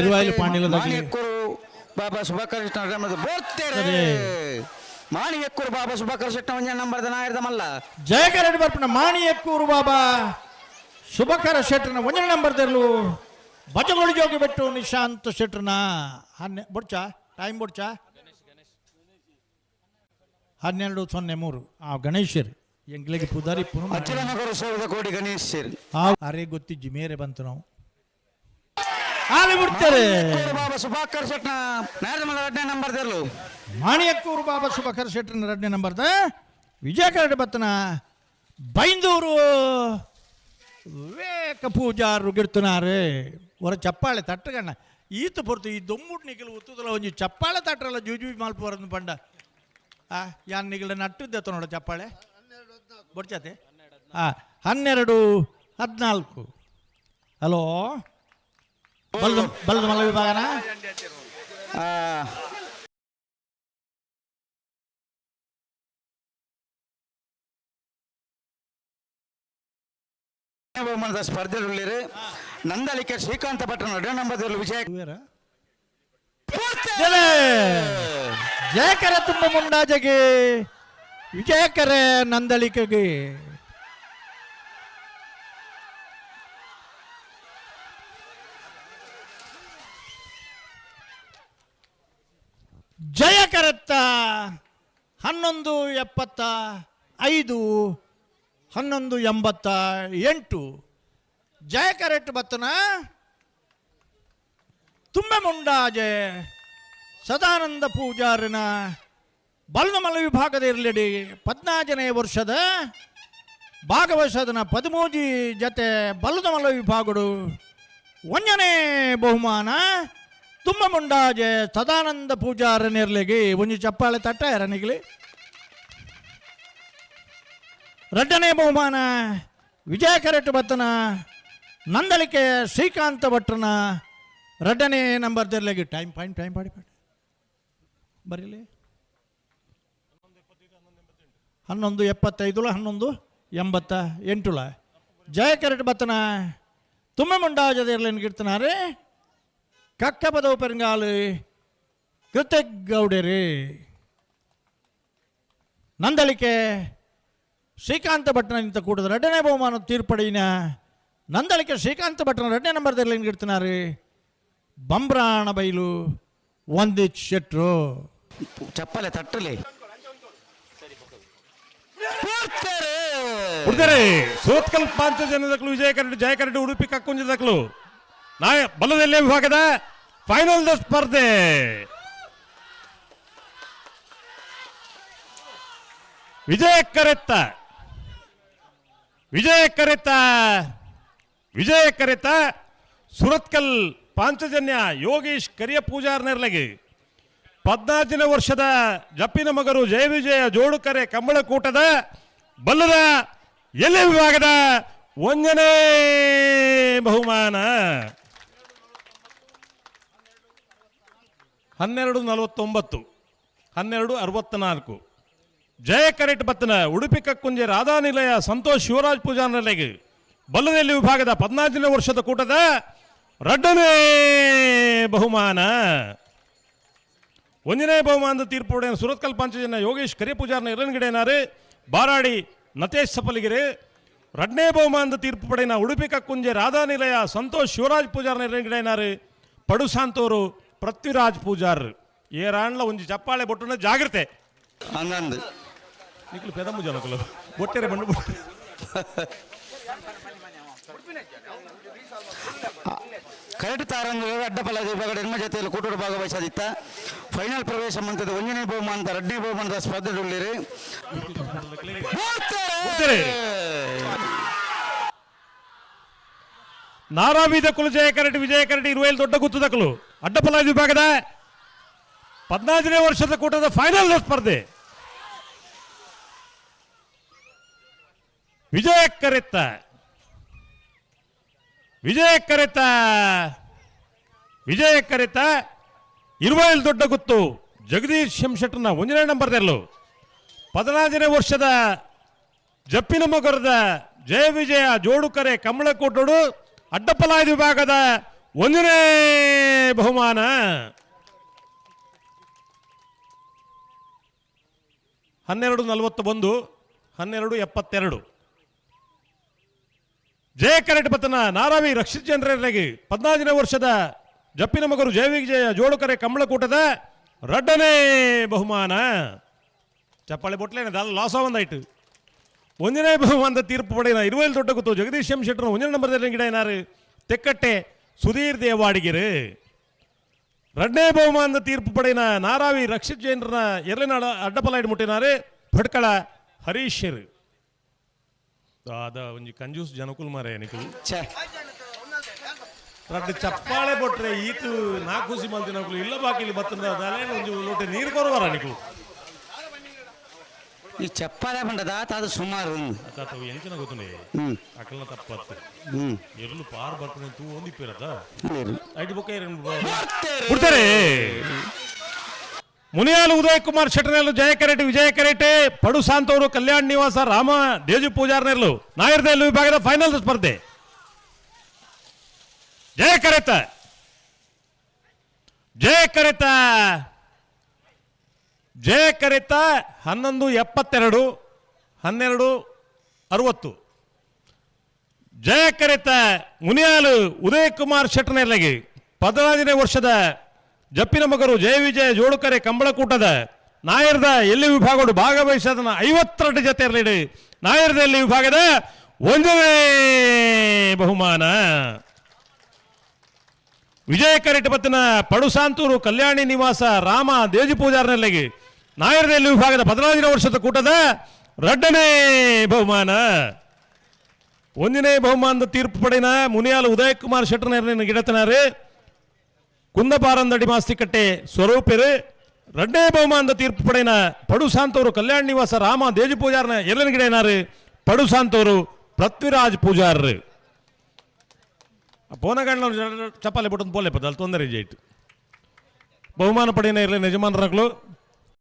ಇರುವಾಯಿಲು ಬಾಬಾ ಸುಭಾಕರ್ ಬೋರ್ತೇರೆ. ಸರಿ. ಮಾಣಿಯಕ್ಕೂರು ಬಾಬಾ ಸುಭಾಕರ್ ಕೃಷ್ಣ ಒಂಜ ನಂಬರ್ ನಾಯರ್ದ ಮಲ್ಲ. ಜಯಕರಡಿ ಬರ್ಪಣ ಮಾಣಿ ಎಕ್ಕೂರು ಬಾಬಾ ಶುಭಕರ ಶೆಟ್ರನ ಒಂಜನ ನಂಬರ್ ತೆರಲು ಭಜಗೊಳಿ ಜೋಗಿ ಬಿಟ್ಟು ನಿಶಾಂತ್ ಶೆಟ್ರನ ಹನ್ನೆ ಬೊಡ್ಚ? ಟೈಮ್ ಬೊಡ್ಚ? ಹನ್ನೆರಡು ಸೊನ್ನೆ ಮೂರು. ಆ ಗಣೇಶರ್ ಎಂಗ್ಲಿಗೆ ಪುದಾರಿ ಪುನಃ ಅಖಿಲ ನಗರ ಸೌಧ ಕೋಟಿ ಗಣೇಶ್ ಸೇರಿ ಅರೆ ಗೊತ್ತಿಜ್ಜಿ ಮೇರೆ ಬಂತು ನಾವು. ಆಲೆ ಬಿಡ್ತಾರೆ ಬಾಬಾ ಸುಭಾಕರ್ ಶೆಟ್ನ ನಾರದ ಎರಡನೇ ನಂಬರ್ ಮಾಣಿಯಕ್ಕೂರು ಬಾಬಾ ಸುಭಾಕರ್ ಶೆಟ್ಟನ ಎರಡನೇ ನಂಬರ್ದ ವಿಜಯ ಕರಡಿ ಬತ್ತನ ಬೈಂದೂರು ವಿವೇಕ ಪೂಜಾರು ಗಿಡ್ತುನಾರೆ ಹೊರ ಚಪ್ಪಾಳೆ ತಟ್ಟಗಣ್ಣ. ಈತ ಪೊರ್ತು ಈ ದೊಮ್ಮುಟ್ ನಿಗಲ್ ಉತ್ತುದಲ ಒಂಜಿ ಚಪ್ಪಾಳೆ ತಟ್ಟರಲ್ಲ ಜುಜು ಬರೋದು ಪಂಡ. ಆ ಯಾನ್ ನಿಖಿಲ ನಟ್ಟಿದ್ದೆ ನೋಡ ಚಪ್ಪಾಳೆ. ಬೊಡ್ಚತೆ? ಆ ಹನ್ನೆರಡು ಹದಿನಾಲ್ಕು. ಹಲೋ? ಬಲ್ದ ಬಲ್ದ ಮಲ್ಲ ವಿಭಾಗನ ಬಹುಮಾನದ ಸ್ಪರ್ಧೆಯಲ್ಲಿ ನಂದಲಿಕೆ ಶ್ರೀಕಾಂತ ಭಟ್ರ ತೆರಲು ವಿಜಯ. ಜಯಕರ ತುಂಬ ಮುಂಡಾಜಗೆ ವಿಜಯಕರ ನಂದಳಿಕೆಗೆ ಹನ್ನೊಂದು ಎಪ್ಪತ್ತ ಐದು, ಹನ್ನೊಂದು ಎಂಬತ್ತ ಎಂಟು. ಜಯಕರೆಟ್ ಬತ್ತನ ತುಂಬ ಮುಂಡಾಜೆ, ಸದಾನಂದ ಪೂಜಾರಿನ ಬಲ್ನಮಲ ವಿಭಾಗದ ಇರಲಿಡಿ. ಪದ್ನಾಜನೇ ವರ್ಷದ ಭಾಗವಹಿಸದನ ಪದ್ಮೋಜಿ ಜತೆ ಬಲ್ಲದಮಲ ವಿಭಾಗಡು ಒಂಜನೇ ಬಹುಮಾನ ತುಂಬ ಮುಂಡಾಜೆ ಸದಾನಂದ ಪೂಜಾರನಿರ್ಲಿಗೆ ಒಂಜಿ ಚಪ್ಪಾಳೆ ತಟ್ಟ ರಡ್ಡನೇ ಬಹುಮಾನ ವಿಜಯ ಕರೆಟ್ಟು ಬತ್ತನ ನಂದಲಿಕೆ ಶ್ರೀಕಾಂತ ಭಟ್ರನ ರಡ್ಡನೇ ನಂಬರ್ ತೆರಲಿಗೆ. ಟೈಮ್ ಪಾಯಿಂಟ್ ಟೈಮ್ ಪಾಡಿ ಪಾಡಿ. ಬರೀಲಿ. ಹನ್ನೊಂದು ಎಪ್ಪತ್ತೈದುಲ, ಹನ್ನೊಂದು ಎಂಬತ್ತ ಎಂಟುಲ. ಜಯ ಕರೆಟ್ಟು ಬತ್ತನ ತುಂಬ ಮುಂಡಾಜದ ಇರ್ಲೇನು ಗಿಡ್ತನಾರೆ ಕಕ್ಕ ಪದವು ಪೆರಂಗಾಲು ಕೃತಜ್ಞೌಡೆರಿ ನಂದಳಿಕೆ ಶ್ರೀಕಾಂತ ಭಟ್ನ ಇಂತ ಕೂಡದ ಎರಡನೇ ಬಹುಮಾನ ತೀರ್ಪಡಿನ ನಂದಳಿಕೆ ಶ್ರೀಕಾಂತ ಭಟ್ನ ಎರಡನೇ ನಂಬರ್ದಲ್ಲಿ ಏನು ಇಡ್ತಿನಾರೆ ಬಂಬ್ರಾಣ ಬೈಲು ಒಂದಿಚ್ ಶೆಟ್ರು ಚಪ್ಪಲೆ ತಟ್ಟಲಿ ಬೋರ್ತೇರೆ. ಹುಡುಗರೆ ಸೋತ್ಕಲ್ ಪಾಂಚ ಜನದಕ್ಕಲು ವಿಜಯ ಕರಡಿ ಜಯ ಕರಡಿ ಉಡುಪಿ ಕಕ್ಕುಂಜದಕ್ಕಲು ನಾಯ ಬಲ್ಲದೆಲ್ಲೆ ವಿಭಾಗದ ಫೈನಲ್ ಸ್ಪರ್ಧೆ. ವಿಜಯ ಕರೆತ್ತ ವಿಜಯ ಕರೆತ. ವಿಜಯ ಕರೆತ. ಸುರತ್ಕಲ್ ಪಾಂಚಜನ್ಯ ಯೋಗೀಶ್ ಕರಿಯ ಪೂಜಾರ್ ನೆರ್ಲಗೆ ಪದ್ನಾಲ್ಕನೇ ವರ್ಷದ ಜಪ್ಪಿನ ಮಗರು ಜಯ ವಿಜಯ ಜೋಡುಕರೆ ಕಂಬಳಕೂಟದ ಬಲ್ಲದ ಎಲೆ ವಿಭಾಗದ ಒಂದನೇ ಬಹುಮಾನ. ಹನ್ನೆರಡು ನಲವತ್ತೊಂಬತ್ತು, ಹನ್ನೆರಡು ಅರವತ್ನಾಲ್ಕು ಜಯ ಕರೆಟ್ ಬತ್ತನ ಉಡುಪಿ ಕಕ್ಕುಂಜೆ ರಾಧಾನಿಲಯ ಸಂತೋಷ್ ಶಿವರಾಜ್ ಪೂಜಾ ನೆಲೆಗೆ ಬಲ್ಲದಲ್ಲಿ ವಿಭಾಗದ ಪದ್ನಾಲ್ಕನೇ ವರ್ಷದ ಕೂಟದ ರಡ್ಡನೇ ಬಹುಮಾನ. ಒಂದನೇ ಬಹುಮಾನದ ತೀರ್ಪು ಪಡೆದ ಸುರತ್ಕಲ್ ಪಂಚಜನ ಯೋಗೇಶ್ ಕರಿಪೂಜಾರನ ಪೂಜಾರ್ನ ಎರನ್ಗಿಡೇನಾರು ಬಾರಾಡಿ ನತೇಶ್ ಸಪಲಿಗಿರಿ ರಡ್ನೇ ಬಹುಮಾನದ ತೀರ್ಪು ಪಡೆನ ಉಡುಪಿ ಕಕ್ಕುಂಜೆ ರಾಧಾನಿಲಯ ಸಂತೋಷ್ ಶಿವರಾಜ್ ಪೂಜಾರ್ನ ಎರನ್ಗಿಡೆನಾರೆ ಪಡುಸಾಂತೋರು ಪೃಥ್ವಿರಾಜ್ ಪೂಜಾರ್ ಏರಾಣ್ಲ ಒಂಜಿ ಚಪ್ಪಾಳೆ ಬೊಟ್ಟುನ ಜಾಗ್ರತೆ ಹನ್ನೊಂದು ನಿಕ್ಲು ಪೆದಮು ಜನಕಲು ಬೊಟ್ಟೆರೆ ಬಂಡು ಬೊಟ್ಟೆ ಕರೆಕ್ಟ್ ತಾರಂಗ ಅಡ್ಡಪಲ್ಲ ವಿಭಾಗ ಎನ್ಮ ಜೊತೆಯಲ್ಲಿ ಕೂಟೂರು ಭಾಗವಹಿಸದಿತ್ತ ಫೈನಲ್ ಪ್ರವೇಶ ಮಂತದ ಒಂದನೇ ಬಹುಮಾನದ ಎರಡನೇ ಬಹುಮಾನದ ಸ್ಪರ್ಧೆಗಳಿರಿ ಬೊಟ್ಟೆರೆ. ನಾರಾಬೀದ ಕುಲ ಜಯ ಕರಡಿ ವಿಜಯ ಕರಡಿ ಇರುವೆಲ್ ದೊಡ್ಡ ಗುತ್ತದಕಲು ಅಡ್ಡಪಲ್ಲ ವಿಭಾಗದ ಪದ್ನಾಲ್ಕನೇ ವರ್ಷದ ಕೂಟದ ಫೈನಲ್ ಸ್ಪರ್ಧೆ. ವಿಜಯ ಕರೆತ್ತ ವಿಜಯ ಕರೆತ. ವಿಜಯ ಕರೆತ. ಇರುವ ದೊಡ್ಡ ಗುತ್ತು. ಜಗದೀಶ್ ಶಂಶೆಟ್ಟನ ಒಂದನೇ ನಂಬರ್ದಲ್ಲೂ ಪದಿನಾಲ್ಕನೇ ವರ್ಷದ ಜಪ್ಪಿನ ಮಗರದ ಜಯ ವಿಜಯ ಜೋಡುಕರೆ ಕಮಲಕೋಟೋಡು ಅಡ್ಡಪಲಾಯ ವಿಭಾಗದ ಒಂದನೇ ಬಹುಮಾನ. ಹನ್ನೆರಡು ನಲವತ್ತು ಒಂದು ಹನ್ನೆರಡು ಎಪ್ಪತ್ತೆರಡು. ಜಯ ಕರೆಟ್ ಪತನ ನಾರಾವಿ ರಕ್ಷಿತ್ ಜನರಿಗೆ ಪದ್ನಾಲ್ಕನೇ ವರ್ಷದ ಜಪ್ಪಿನ ಮಗರು ಜಯ ಜೋಡುಕರೆ ಕಂಬಳಕೂಟದ ರಡ್ಡನೇ ಬಹುಮಾನ. ಚಪ್ಪಾಳೆ ಬೊಟ್ಲೇನ ಲಾಸ್ ಒಂದಾಯ್ತು. ಒಂದನೇ ಬಹುಮಾನದ ತೀರ್ಪು ಪಡೆಯ ಇರುವಲ್ಲಿ ದೊಡ್ಡ ಕೂತು ಜಗದೀಶ್ ಎಂ ಶೆಟ್ಟರು ಒಂದನೇ ನಂಬರ್ದಲ್ಲಿ ಗಿಡ ಏನಾರು ತೆಕ್ಕಟ್ಟೆ ಸುಧೀರ್ ದೇವಾಡಿಗೆರು. ಎರಡನೇ ಬಹುಮಾನದ ತೀರ್ಪು ಪಡೆಯಿನ ನಾರಾವಿ ರಕ್ಷಿತ್ ಜೈನರ ಎರಲಿನ ಅಡ್ಡಪಲಾಯ್ಡು ಮುಟ್ಟಿನಾರೆ ಭಟ್ಕಳ ಹರೀಶರು ಅದ ಒಂಜಿ ಕಂಜೂಸ್ ಜನಕುಲ್ ಮಾರೆ ರಡ್ಡು ಚಪ್ಪಾಳೆ ಬೊಟ್ರೆ ಈತು ನಾ ಖುಷಿ ನಕುಲು ಇಲ್ಲ ಬಾಕಿಲಿ ಬತ್ತಂದ್ರೆ ಅದಲ್ಲೇ ಒಂಜಿ ಲೋಟೆ ನೀರು ಕೊರವಾರ ನಿಖಿಲ್. ಈ ಚಪ್ಪಾಳೆ ಬಂಡದ ಅದು ಸುಮಾರು ಅತ್ತಾತವು ಎಂಚಿನ ಗೊತ್ತುನೆ ಹ್ಮ್ ಅಕಲ್ನ ತಪ್ಪತ್ತು ಹ್ಮ್ ಎರ್ಲು ಪಾರ್ ಬರ್ಪಣೆ ತೂ ಒಂದಿಪ್ಪಿರತ್ತ ಹೇಳಿ. ಐದು ಬೊಕ್ಕ ಬಿಡ್ತಾರೆ ಮುನಿಯಾಲು ಉದಯ್ ಕುಮಾರ್ ಶೆಟ್ಟನೆಲ್ಲು ಜಯ ಕರೆಟ್ ವಿಜಯ ಕರೆಟ್ ಪಡು ಶಾಂತವರು ಕಲ್ಯಾಣ್ ನಿವಾಸ ರಾಮ ದೇಜು ಪೂಜಾರ್ನೆಲ್ಲು ನಾಯರ್ದೆಲ್ಲು ವಿಭಾಗದ ಫೈನಲ್ ಸ್ಪರ್ಧೆ ಜಯ ಕರೆತ ಜಯ ಕರೆತ ಜಯ ಕರಿತ ಹನ್ನೊಂದು ಎಪ್ಪತ್ತೆರಡು, ಹನ್ನೆರಡು ಅರವತ್ತು. ಜಯ ಕರಿತ ಮುನಿಯಾಲು ಉದಯ ಕುಮಾರ್ ಶೆಟ್ಟನೆಲ್ಲಗೆ ಪದಿನೈದನೇ ವರ್ಷದ ಜಪ್ಪಿನ ಮಗರು ಜಯ ವಿಜಯ ಜೋಡುಕರೆ ಕಂಬಳಕೂಟದ ನಾಯರ್ದ ಎಲ್ಲಿ ವಿಭಾಗಗಳು ಭಾಗವಹಿಸದ ಐವತ್ತೆರಡು ಜೊತೆ ಇರಲಿ. ನಾಯರ್ದ ಎಲ್ಲಿ ವಿಭಾಗದ ಒಂದನೇ ಬಹುಮಾನ. ವಿಜಯ ಕರಿಟ ಪತ್ತಿನ ಪಡುಸಾಂತೂರು ಕಲ್ಯಾಣಿ ನಿವಾಸ ರಾಮ ದೇಜಿ ಪೂಜಾರ್ನೆಲ್ಲಿಗೆ ನಾಯರ್ದಲ್ಲಿ ವಿಭಾಗದ ಪದಿನಾಲ್ಕನೇ ವರ್ಷದ ಕೂಟದ ಎರಡನೇ ಬಹುಮಾನ. ಒಂದನೇ ಬಹುಮಾನದ ತೀರ್ಪು ಪಡೆನ ಮುನಿಯಾಲ ಉದಯ್ ಕುಮಾರ್ ಶೆಟ್ಟರ್ನ ಗಿಡತನಾರು. ಕುಂದಪಾರಂದಡಿ ಮಾಸ್ತಿಕಟ್ಟೆ ಸ್ವರೂಪರು ಎರಡನೇ ಬಹುಮಾನದ ತೀರ್ಪು ಪಡೆನ ಪಡುಸಾಂತವರು ಕಲ್ಯಾಣ ನಿವಾಸ ರಾಮ ದೇಜಿ ಪೂಜಾರ್ನ ಎಲ್ಲನ ಗಿಡನಾರು ಪಡುಸಾಂತವರು ಪೃಥ್ವಿರಾಜ್ ಪೂಜಾರ್ರು. ಪೋನಗಣ್ಣ ಚಪ್ಪಾಲೆ ಬಿಟ್ಟು ಪೋಲೆ ಪದ ಅಲ್ಲಿ ತೊಂದರೆ ಜೈತು ಬಹುಮಾನ ಪಡೆಯನ ಇರಲಿ ಯಜಮಾನರಗಳು